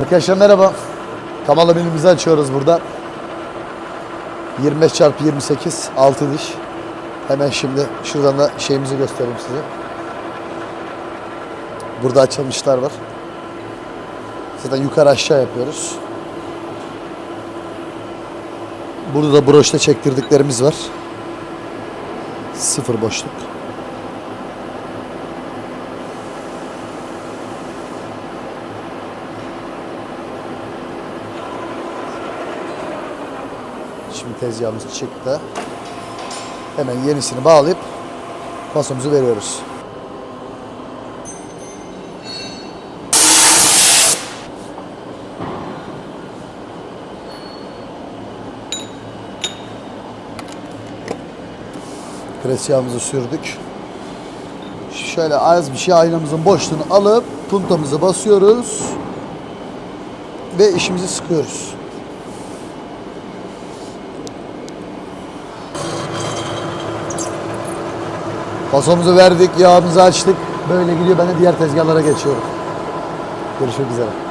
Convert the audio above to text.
Arkadaşlar merhaba. Kamala menümüzü açıyoruz burada. 25 çarpı 28 6 diş. Hemen şimdi şuradan da şeyimizi göstereyim size. Burada açılmışlar var. Zaten yukarı aşağı yapıyoruz. Burada da broşta çektirdiklerimiz var. Sıfır boşluk. Şimdi tezgahımız çıktı. Hemen yenisini bağlayıp pasomuzu veriyoruz. Pres yağımızı sürdük. Şöyle az bir şey aynamızın boşluğunu alıp puntamızı basıyoruz ve işimizi sıkıyoruz. Pasomuzu verdik, yağımızı açtık. Böyle gidiyor. Ben de diğer tezgahlara geçiyorum. Görüşmek üzere.